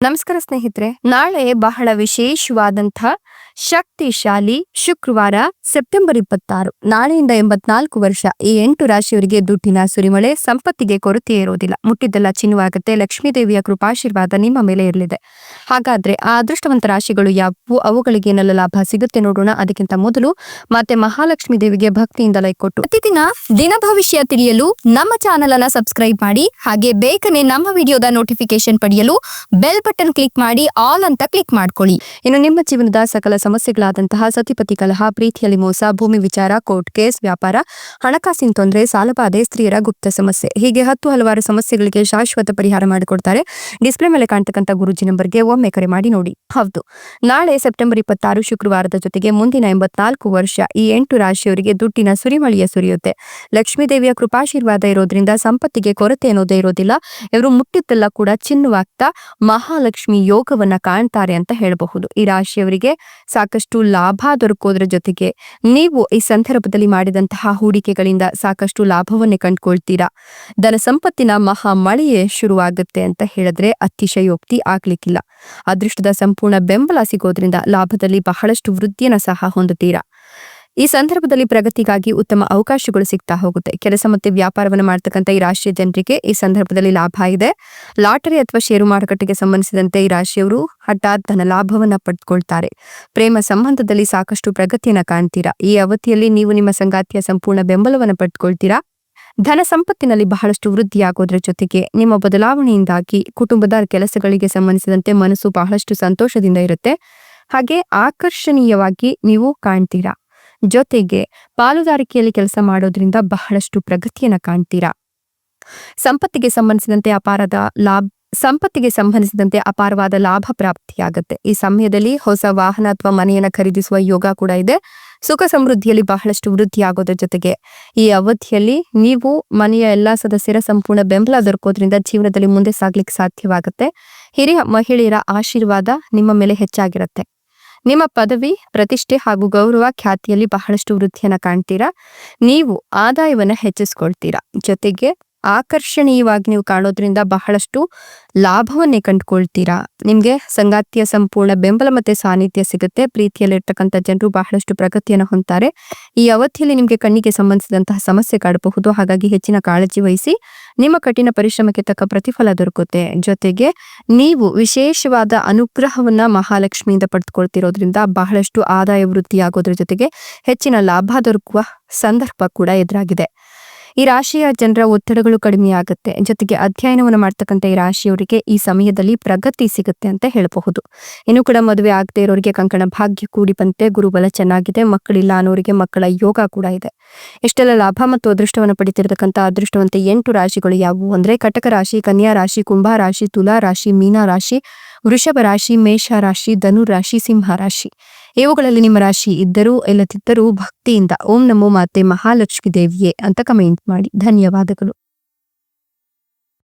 ನಮಸ್ಕಾರ ಸ್ನೇಹಿತರೆ ನಾಳೆ ಬಹಳ ವಿಶೇಷವಾದಂಥ ಶಕ್ತಿಶಾಲಿ ಶುಕ್ರವಾರ, ಸೆಪ್ಟೆಂಬರ್ ಇಪ್ಪತ್ತಾರು. ನಾಳೆಯಿಂದ ಎಂಬತ್ನಾಲ್ಕು ವರ್ಷ. ಈ ಎಂಟು ರಾಶಿಯವರಿಗೆ ದುಡ್ಡಿನ ಸುರಿಮಳೆ, ಸಂಪತ್ತಿಗೆ ಕೊರತೆ ಇರೋದಿಲ್ಲ. ಮುಟ್ಟಿದ್ದೆಲ್ಲ ಚಿನ್ನವಾಗುತ್ತೆ. ಲಕ್ಷ್ಮೀ ದೇವಿಯ ಕೃಪಾಶೀರ್ವಾದ ನಿಮ್ಮ ಮೇಲೆ ಇರಲಿದೆ. ಹಾಗಾದ್ರೆ ಆ ಅದೃಷ್ಟವಂತ ರಾಶಿಗಳು ಯಾವುವು? ಅವುಗಳಿಗೆ ಏನೆಲ್ಲ ಲಾಭ ಸಿಗುತ್ತೆ ನೋಡೋಣ. ಅದಕ್ಕಿಂತ ಮೊದಲು ಮತ್ತೆ ಮಹಾಲಕ್ಷ್ಮಿ ದೇವಿಗೆ ಭಕ್ತಿಯಿಂದ ಲೈಕ್ ಕೊಟ್ಟು. ಪ್ರತಿದಿನ ದಿನ ಭವಿಷ್ಯ ತಿಳಿಯಲು ನಮ್ಮ ಚಾನೆಲ್ ಅನ್ನ ಸಬ್ಸ್ಕ್ರೈಬ್ ಮಾಡಿ, ಹಾಗೆ ಬೇಗನೆ ನಮ್ಮ ವಿಡಿಯೋದ ನೋಟಿಫಿಕೇಶನ್ ಪಡೆಯಲು ಬೆಲ್ ಬಟನ್ ಕ್ಲಿಕ್ ಮಾಡಿ ಆಲ್ ಅಂತ ಕ್ಲಿಕ್ ಮಾಡ್ಕೊಳ್ಳಿ. ಇನ್ನು ನಿಮ್ಮ ಜೀವನದ ಸಕಲ ಸಮಸ್ಯೆಗಳಾದಂತಹ ಸತಿಪತಿ ಕಲಹ ಪ್ರೀತಿಯಲ್ಲಿ ಮೋಸ, ಭೂಮಿ ವಿಚಾರ, ಕೋರ್ಟ್ ಕೇಸ್, ವ್ಯಾಪಾರ, ಹಣಕಾಸಿನ ತೊಂದರೆ ಸಾಲಬಾಧೆ ಸ್ತ್ರೀಯರ ಗುಪ್ತ ಸಮಸ್ಯೆ. ಹೀಗೆ ಹತ್ತು ಹಲವಾರು ಸಮಸ್ಯೆಗಳಿಗೆ ಶಾಶ್ವತ ಪರಿಹಾರ ಮಾಡಿಕೊಡ್ತಾರೆ. ಡಿಸ್ಪ್ಲೇ ಮೇಲೆ ಕಾಣ್ತಕ್ಕಂಥ ಗುರುಜಿ ನಂಬರ್ಗೆ ಒಮ್ಮೆ ಕರೆ ಮಾಡಿ ನೋಡಿ. ಹೌದು. ನಾಳೆ ಸೆಪ್ಟೆಂಬರ್ ಇಪ್ಪತ್ತಾರು ಶುಕ್ರವಾರದ ಜೊತೆಗೆ ಮುಂದಿನ ಎಂಬತ್ನಾಲ್ಕು ವರ್ಷ ಈ ಎಂಟು ರಾಶಿಯವರಿಗೆ ದುಡ್ಡಿನ ಸುರಿಮಳೆಯ ಸುರಿಯುತ್ತೆ. ಲಕ್ಷ್ಮೀ ದೇವಿಯ ಕೃಪಾಶೀರ್ವಾದ ಇರೋದ್ರಿಂದ ಸಂಪತ್ತಿಗೆ ಕೊರತೆ ಅನ್ನೋದೇ ಇರೋದಿಲ್ಲ. ಇವರು ಮುಟ್ಟಿದ್ದೆಲ್ಲ ಕೂಡ ಚಿನ್ನವಾಗ್ತಾ ಮಹಾಲಕ್ಷ್ಮಿ ಯೋಗವನ್ನ ಕಾಣ್ತಾರೆ ಅಂತ ಹೇಳಬಹುದು. ಈ ರಾಶಿಯವರಿಗೆ ಸಾಕಷ್ಟು ಲಾಭ ದೊರಕೋದ್ರ ಜೊತೆಗೆ ನೀವು ಈ ಸಂದರ್ಭದಲ್ಲಿ ಮಾಡಿದಂತಹ ಹೂಡಿಕೆಗಳಿಂದ ಸಾಕಷ್ಟು ಲಾಭವನ್ನೇ ಕಂಡುಕೊಳ್ತೀರಾ? ಧನ ಸಂಪತ್ತಿನ ಮಹಾ ಮಳೆಯೇ ಶುರುವಾಗುತ್ತೆ ಅಂತ ಹೇಳಿದ್ರೆ ಅತಿಶಯೋಕ್ತಿ ಆಗ್ಲಿಕ್ಕಿಲ್ಲ. ಅದೃಷ್ಟದ ಸಂಪೂರ್ಣ ಬೆಂಬಲ ಸಿಗೋದ್ರಿಂದ ಲಾಭದಲ್ಲಿ ಬಹಳಷ್ಟು ವೃದ್ಧಿಯನ್ನ ಸಹ ಹೊಂದುತ್ತೀರಾ? ಈ ಸಂದರ್ಭದಲ್ಲಿ ಪ್ರಗತಿಗಾಗಿ ಉತ್ತಮ ಅವಕಾಶಗಳು ಸಿಗ್ತಾ ಹೋಗುತ್ತೆ. ಕೆಲಸ ಮತ್ತೆ ವ್ಯಾಪಾರವನ್ನು ಮಾಡ್ತಕ್ಕಂಥ ಈ ರಾಶಿಯ ಜನರಿಗೆ ಈ ಸಂದರ್ಭದಲ್ಲಿ ಲಾಭ ಇದೆ ಲಾಟರಿ ಅಥವಾ ಷೇರು ಮಾರುಕಟ್ಟೆಗೆ ಸಂಬಂಧಿಸಿದಂತೆ ಈ ರಾಶಿಯವರು ಹಠಾತ್ ಧನ ಲಾಭವನ್ನ ಪಡೆದುಕೊಳ್ತಾರೆ ಪ್ರೇಮ ಸಂಬಂಧದಲ್ಲಿ ಸಾಕಷ್ಟು ಪ್ರಗತಿಯನ್ನ ಕಾಣ್ತೀರಾ? ಈ ಅವಧಿಯಲ್ಲಿ ನೀವು ನಿಮ್ಮ ಸಂಗಾತಿಯ ಸಂಪೂರ್ಣ ಬೆಂಬಲವನ್ನು ಪಡೆದುಕೊಳ್ತೀರಾ ಧನ ಸಂಪತ್ತಿನಲ್ಲಿ ಬಹಳಷ್ಟು ವೃದ್ಧಿಯಾಗೋದ್ರ ಜೊತೆಗೆ ನಿಮ್ಮ ಬದಲಾವಣೆಯಿಂದಾಗಿ ಕುಟುಂಬದ ಕೆಲಸಗಳಿಗೆ ಸಂಬಂಧಿಸಿದಂತೆ ಮನಸ್ಸು ಬಹಳಷ್ಟು ಸಂತೋಷದಿಂದ ಇರುತ್ತೆ. ಹಾಗೆ ಆಕರ್ಷಣೀಯವಾಗಿ ನೀವು ಕಾಣ್ತೀರಾ? ಜೊತೆಗೆ ಪಾಲುದಾರಿಕೆಯಲ್ಲಿ ಕೆಲಸ ಮಾಡೋದ್ರಿಂದ ಬಹಳಷ್ಟು ಪ್ರಗತಿಯನ್ನ ಕಾಣ್ತೀರಾ? ಸಂಪತ್ತಿಗೆ ಸಂಬಂಧಿಸಿದಂತೆ ಅಪಾರದ ಲಾಭ, ಸಂಪತ್ತಿಗೆ ಸಂಬಂಧಿಸಿದಂತೆ ಅಪಾರವಾದ ಲಾಭ ಪ್ರಾಪ್ತಿಯಾಗುತ್ತೆ. ಈ ಸಮಯದಲ್ಲಿ ಹೊಸ ವಾಹನ ಅಥವಾ ಮನೆಯನ್ನ ಖರೀದಿಸುವ ಯೋಗ ಕೂಡ ಇದೆ. ಸುಖ ಸಮೃದ್ಧಿಯಲ್ಲಿ ಬಹಳಷ್ಟು ವೃದ್ಧಿಯಾಗೋದ್ರ ಜೊತೆಗೆ ಈ ಅವಧಿಯಲ್ಲಿ ನೀವು ಮನೆಯ ಎಲ್ಲಾ ಸದಸ್ಯರ ಸಂಪೂರ್ಣ ಬೆಂಬಲ ದೊರಕೋದ್ರಿಂದ ಜೀವನದಲ್ಲಿ ಮುಂದೆ ಸಾಗ್ಲಿಕ್ಕೆ ಸಾಧ್ಯವಾಗುತ್ತೆ. ಹಿರಿಯ ಮಹಿಳೆಯರ ಆಶೀರ್ವಾದ ನಿಮ್ಮ ಮೇಲೆ ಹೆಚ್ಚಾಗಿರುತ್ತೆ. ನಿಮ್ಮ ಪದವಿ ಪ್ರತಿಷ್ಠೆ ಹಾಗೂ ಗೌರವ ಖ್ಯಾತಿಯಲ್ಲಿ ಬಹಳಷ್ಟು ವೃದ್ಧಿಯನ್ನು ಕಾಣ್ತೀರಾ? ನೀವು ಆದಾಯವನ್ನ ಹೆಚ್ಚಿಸ್ಕೊಳ್ತೀರಾ? ಜೊತೆಗೆ ಆಕರ್ಷಣೀಯವಾಗಿ ನೀವು ಕಾಣೋದ್ರಿಂದ ಬಹಳಷ್ಟು ಲಾಭವನ್ನೇ ಕಂಡುಕೊಳ್ತೀರಾ. ನಿಮಗೆ ಸಂಗಾತಿಯ ಸಂಪೂರ್ಣ ಬೆಂಬಲ ಮತ್ತೆ ಸಾನ್ನಿಧ್ಯ ಸಿಗುತ್ತೆ. ಪ್ರೀತಿಯಲ್ಲಿರ್ತಕ್ಕಂಥ ಜನರು ಬಹಳಷ್ಟು ಪ್ರಗತಿಯನ್ನು ಹೊಂದ್ತಾರೆ. ಈ ಅವಧಿಯಲ್ಲಿ ನಿಮಗೆ ಕಣ್ಣಿಗೆ ಸಂಬಂಧಿಸಿದಂತಹ ಸಮಸ್ಯೆ ಕಾಡಬಹುದು. ಹಾಗಾಗಿ ಹೆಚ್ಚಿನ ಕಾಳಜಿ ವಹಿಸಿ ನಿಮ್ಮ ಕಠಿಣ ಪರಿಶ್ರಮಕ್ಕೆ ತಕ್ಕ ಪ್ರತಿಫಲ ದೊರಕುತ್ತೆ. ಜೊತೆಗೆ ನೀವು ವಿಶೇಷವಾದ ಅನುಗ್ರಹವನ್ನ ಮಹಾಲಕ್ಷ್ಮಿಯಿಂದ ಪಡೆದುಕೊಳ್ತಿರೋದ್ರಿಂದ ಬಹಳಷ್ಟು ಆದಾಯ ವೃದ್ಧಿಯಾಗೋದ್ರ ಜೊತೆಗೆ ಹೆಚ್ಚಿನ ಲಾಭ ದೊರಕುವ ಸಂದರ್ಭ ಕೂಡ ಎದುರಾಗಿದೆ. ಈ ರಾಶಿಯ ಜನರ ಒತ್ತಡಗಳು ಕಡಿಮೆಯಾಗುತ್ತೆ ಜೊತೆಗೆ ಅಧ್ಯಯನವನ್ನು ಮಾಡ್ತಕ್ಕಂಥ ಈ ರಾಶಿಯವರಿಗೆ ಈ ಸಮಯದಲ್ಲಿ ಪ್ರಗತಿ ಸಿಗುತ್ತೆ ಅಂತ ಹೇಳಬಹುದು. ಇನ್ನು ಕೂಡ ಮದುವೆ ಆಗದೆ ಇರೋರಿಗೆ ಕಂಕಣ ಭಾಗ್ಯ ಕೂಡಿ ಬಂತೆ ಗುರುಬಲ ಚೆನ್ನಾಗಿದೆ, ಮಕ್ಕಳಿಲ್ಲ ಅನ್ನೋರಿಗೆ ಮಕ್ಕಳ ಯೋಗ ಕೂಡ ಇದೆ. ಇಷ್ಟೆಲ್ಲ ಲಾಭ ಮತ್ತು ಅದೃಷ್ಟವನ್ನು ಪಡಿತಿರತಕ್ಕಂಥ ಅದೃಷ್ಟವಂತ ಎಂಟು ರಾಶಿಗಳು ಯಾವುವು ಅಂದ್ರೆ ಕಟಕ ರಾಶಿ, ಕನ್ಯಾ ರಾಶಿ, ಕುಂಭ ರಾಶಿ, ತುಲಾ ರಾಶಿ, ಮೀನಾ ರಾಶಿ, ವೃಷಭ ರಾಶಿ, ಮೇಷ ರಾಶಿ, ಧನು ರಾಶಿ, ಸಿಂಹ ರಾಶಿ. ಇವುಗಳಲ್ಲಿ ನಿಮ್ಮ ರಾಶಿ ಇದ್ದರೂ ಇಲ್ಲದಿದ್ದರೂ ಭಕ್ತಿಯಿಂದ ಓಂ ನಮೋ ಮಾತೆ ಮಹಾಲಕ್ಷ್ಮಿ ದೇವಿಯೇ ಅಂತ ಕಮೆಂಟ್ ಮಾಡಿ. ಧನ್ಯವಾದಗಳು.